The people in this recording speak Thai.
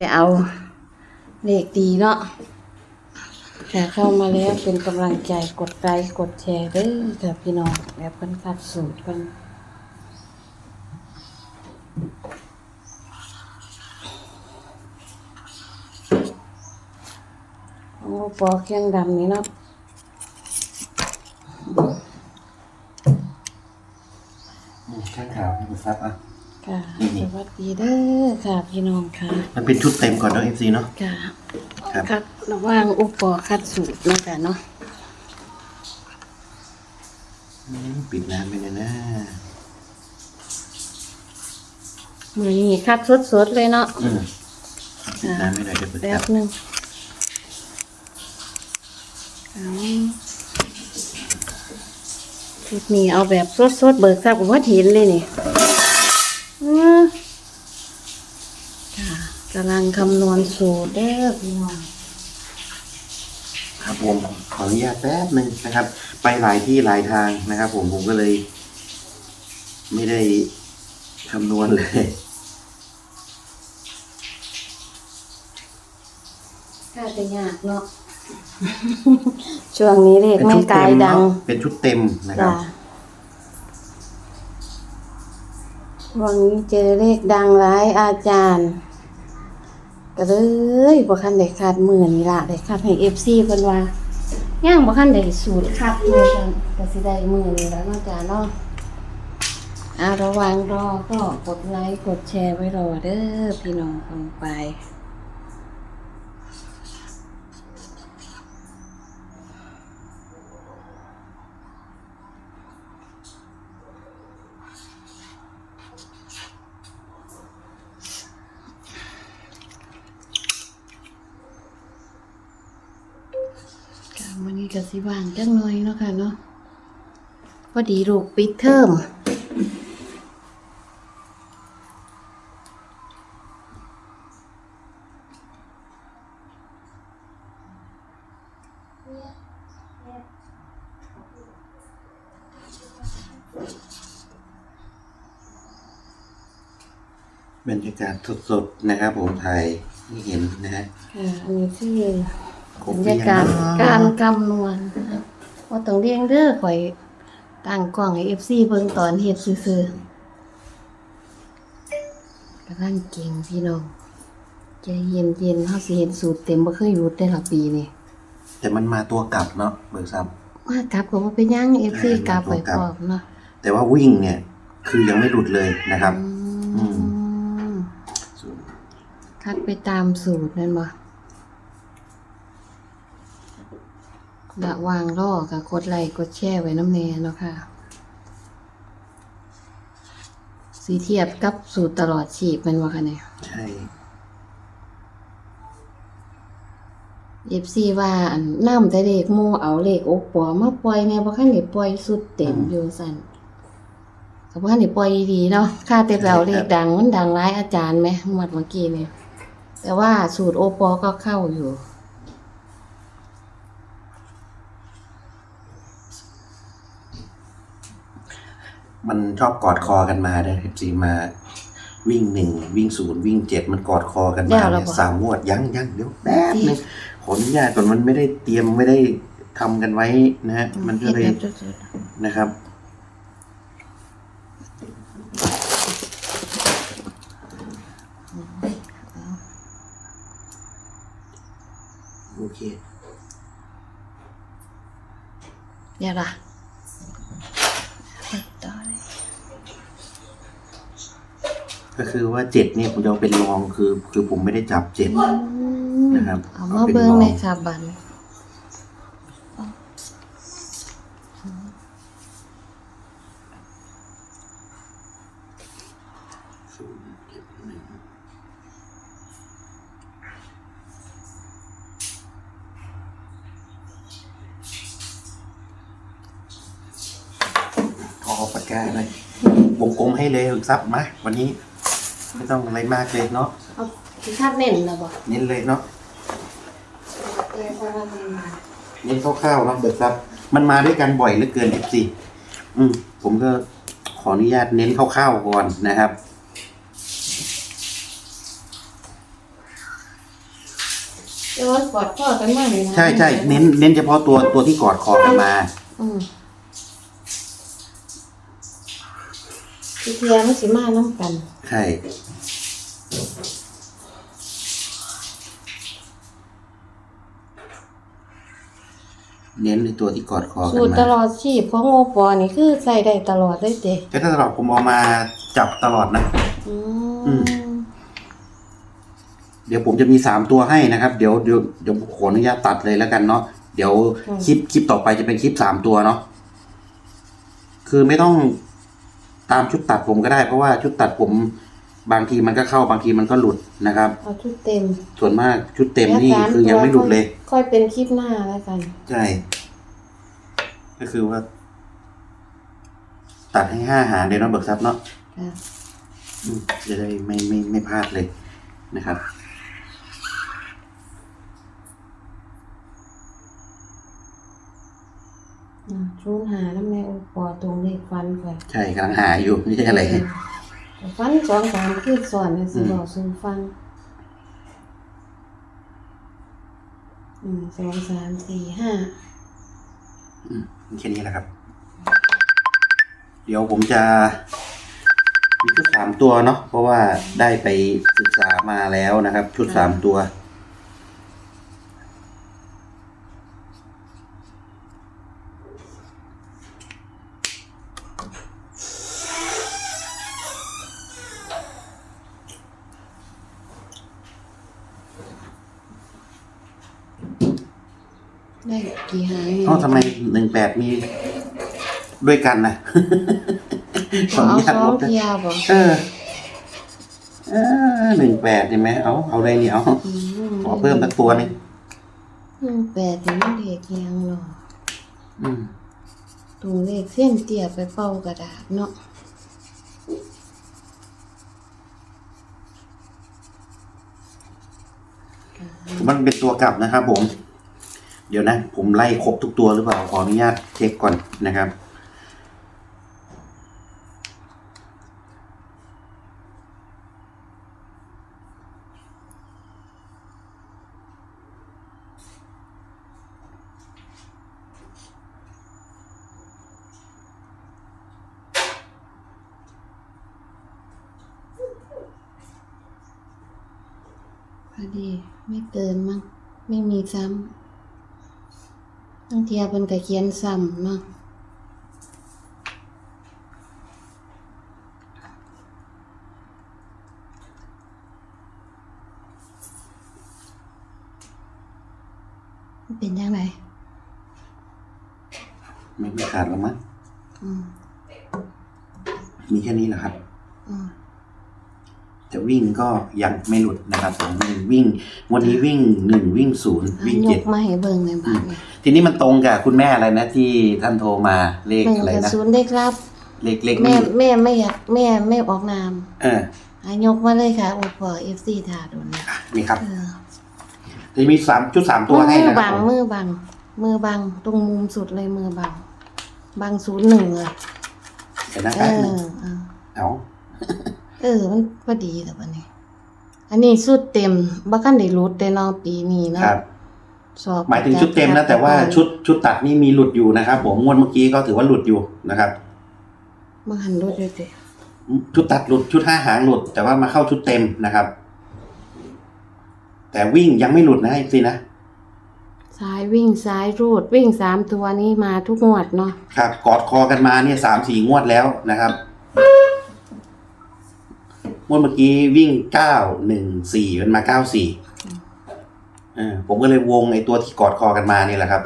ไปเอาเลขดีเนาะค่ะเข้ามาแล้วเป็นกำลังใจกดไลค์กดแชร์เด้อค่ะพี่น้องแบบเพิ่นคัดสูตรเพิ่นโอ้ปอเครื่องดำนี่เนาะข้างขาวนะครับอะ ค่ะนี่สวัสดีเด้อค่ะพี่น้องค่ะมันเป็นชุดเต็มก่อนเนาะเอฟซีเนาะค่ะครับคัดระหว่างอุปอคัดสูตรเนาะค่ะเนาะอืมปิดน้ำไปเลยนะมือนี้คัดสดๆเลยเนาะอืมปิดน้ำไม่ได้เดี๋ยวเปิดแป๊ครับบหนึงเอาชุดนี้เอาแบบสดๆเบิกทราบว่าเห็นเลยนี่อือค่ะกำลัง คำนวณสูตรเด้อพี่น้องครับผมขออนุญาตแป๊บหนึ่งนะครับ ไปหลายที่หลายทางนะครับผมผมก็เลย ไม่ได้คำนวณเลยค่าจะยากเนาะช่วงนี้เลขเป็นแม่ชุดกาเต็ยมดังเนาะเป็นชุดเต็มนะครับจ้ะวันนี้เจอเลขดังหลายอาจารย์ ก็เลยบ่คันได้คาดมือนี่ล่ะได้คาดให้ FC เพิ่นว่าย่างบ่คันได้สูตรคาดมือกันก็สิได้มือนี่แล้วเนาะจ้าเนาะอ่าระวังรอก็กดไลค์กดแชร์ไว้รอเด้อพี่น้องลงไป ค่ะวันนี้ก็สิว่างจังหน่อยเนาะค่ะเนาะพอดีลูกปิดเทอมบรรยากาศสดๆนะครับผมถ่ายให้เห็นนะฮะค่ะอันนี้ คือบรรรยากาศการคำนวณนะคะว่าต้องเรียงเด้อข่อยตั้งกล้องให้ FC เบิ่งตอนเฮ็ดซื่อๆกำลังเก่งพี่น้องใจเย็นๆเฮาสิเห็นสูตรเต็มบ่เคยรู้ได้ละปีนี้แต่มันมาตัวกลับเนาะเบิกซับมากลับก็บ่เป็นหยัง FC เออกลับไปกลับพร้อมเนาะแต่ว่าวิ่งเนี่ย คือยังไม่หลุดเลยนะครับ อืม อืคัดไปตามสูตรนั่นบ่ ระวางรอกับกดไลค์กดแชร์ไว้น้ำแน่เนาะค่ะ สีเทียบกับสูตรตลอดชีพแมันว่าคะเนี่ยใช่เอฟซีว่าอันน้ำแต่เลขหมู่เอาเลขโอปอมาปล่อยแม่บ่คันได้ปล่อยสุดเต็มอยู่สั่นก็บ่คันได้ปล่อยดีๆเนาะค่าแต่ไปเอาเลขดังมันดังหลายอาจารย์ไหมหมดเมื่อกี้เนี่ยแต่ว่าสูตรโอปอก็เข้าอยู่ มันชอบกอดคอกันมาได้ครับจีมาวิ่งหนึ่งวิ่งศูนย์วิ่งเจ็ดมันกอดคอกันมายาวแล้วเนี่ยปะ สามงวดยังยังเดี๋ยวแป๊บนึงขออนุญาตก่อนมันไม่ได้เตรียมไม่ได้ทำกันไว้นะฮะมันก็เลยฮ็ดแบบสุดนะครับ โอเคๆเดี๋ยวล่ะต่อเลย ก็คือว่าเจ็ดเนี่ยผมจะเอาเป็นรองคือ คือผมไม่ได้จับเจ็ดนะครับเอาเอามาเป็นเบิ่งรองเลยค่ะบันขอปากกาเลยวงกลมให้เลยซับมาวันนี้ ไม่ต้องอะไรมากเลยเนาะเอาสิคาดเน้นนะบ่เน้นเลยเนาะเออเพราะว่ามันมาเน้นคร่าวๆเนาะเบิกซับมันมาด้วยกันบ่อยเหลือเกินเอฟซีอืมผมก็ขออนุญาตเน้นคร่าวๆก่อนนะครับย้อนกอดพ่อกันมาเลยนะใช่ใช่เน้นเน้นเฉพาะตัวตัวที่กอดคอกันมา อืม ทีเทียมันสิมาน้ำกัน ใช่เน้นในตัวที่กอดคอกัสูนตรตมาลอดชีพของโอปอนี่คือใส่ได้ตลอดได้เจแต่ถ้าตลอดผมเอามาจับตลอดนะ อือืมเดี๋ยวผมจะมีสามตัวให้นะครับ เดี๋ยวเดี๋ยวเดี๋ยวขออนุญาตตัดเลยแล้วกันเนาะเดี๋ยวคลิปคลิปต่อไปจะเป็นคลิปสามตัวเนาะคือไม่ต้อง ตามชุดตัดผมก็ได้เพราะว่าชุดตัดผมบางทีมันก็เข้าบางทีมันก็หลุดนะครับ เอาชุดเต็มส่วนมากชุดเต็มนี่คือยังไม่หลุดเลย ค่อยเป็นคลิปหน้าแล้วกัน ใช่ ก็คือว่า ตัดให้ห้าหางเดี๋ยวเนาะเบิกทรัพย์เนาะค่ะ อืมจะได้ไม่ไม่ไม่พลาดเลยนะครับ อ่า ชูนหาแล้วแม่โอปอตรงเลขฟันก่อนใช่กำลังหาอยู่ไม่ใช่อะไร ฟันสองสามคือสอนให้สิบอกสู่ฟังอืมสองสามสี่ห้าอืมแค่นี้แหละครับ เดี๋ยวผมจะมีชุดสามตัวเนาะเพราะว่าได้ไปศึกษามาแล้วนะครับ ชุดสามตัว ได้กี่หางเอ้าทำไมหนึ่งแปดมีด้วยกันนะ ขออเอานุญาสตอลงบนะเทียบบ่เออเออหนึ่งแปดใช่ไหมเอาเอาเลยนี่เอามขอเพิ่มสักตัวหนึงหนึ่งแปดนี่มันเด็กยังหรออืมตรงเลขเส้นเตียไปเป่ากระดาษเนาะมันเป็นตัวกลับนะครับผม เดี๋ยวนะ ผมไล่ครบทุกตัวหรือเปล่า ขออนุญาตเช็คก่อนนะครับ พอดี ไม่เกินมั้งไม่มีซ้ำ บางเทียเป็นกระเขียนซ้ำเนาะมันเป็นยังไงไม่ไม่ขาดแล้วมั้งอืมมีแค่นี้แหละครับ อืม จะวิ่งก็ยังไม่หลุดนะครับผมวิ่ง วันนี้วิ่งหนึ่งวิ่งศูนย์อะวิ่งยเจ็ดกมาให้เบิ่งในบ้านเนี่ยทีนี้มันตรงกับคุณแม่อะไรนะที่ท่านโทรมาเลขเบิ่งอะไรกระนะสุนได้ครับ เลขเลขแม่นี่แม่ไม่อยากแม่ไม่ออกนามเอออะยกมาเลยค่ะโอปอเอฟซีถาโดนนะนี่ครับเออจะมีสามชุดสามตัวให้มือนะคบัรับงผมมือบัง มือบังตรงมุมสุดเลยมือบัง บังศูนย์หนึ่งเลยเดี๋ยวนะเอแป๊บนึงอเออเอา เออ มันพอดีแต่วันนี้ อันนี้สุดเต็มบักันได้รุดได้เนอปีนี้เนาะครับ สอบหมายถึงชุดเต็มนะแต่ว่าชุดชุดตัดนี่มีหลุดอยู่นะครับ ผมงวดเมื่อกี้ก็ถือว่าหลุดอยู่นะครับมาหันรุดด้วยเด้ชุดตัดหลุดชุดห้าหางหลุด แต่ว่ามาเข้าชุดเต็มนะครับ แต่วิ่งยังไม่หลุดนะสินะซ้ายวิ่งซ้ายรูดวิ่งสามตัวนี้มาทุกงวดเนาะครับ กอดคอกันมาเนี่ยสามสี่งวดแล้วนะครับ งวดเมื่อกี้วิ่งเก้าหนึ่งสี่มันมาเก้าสี่ผมก็เลยวงไอ้ตัวที่กอดคอกันมานี่แหละครับ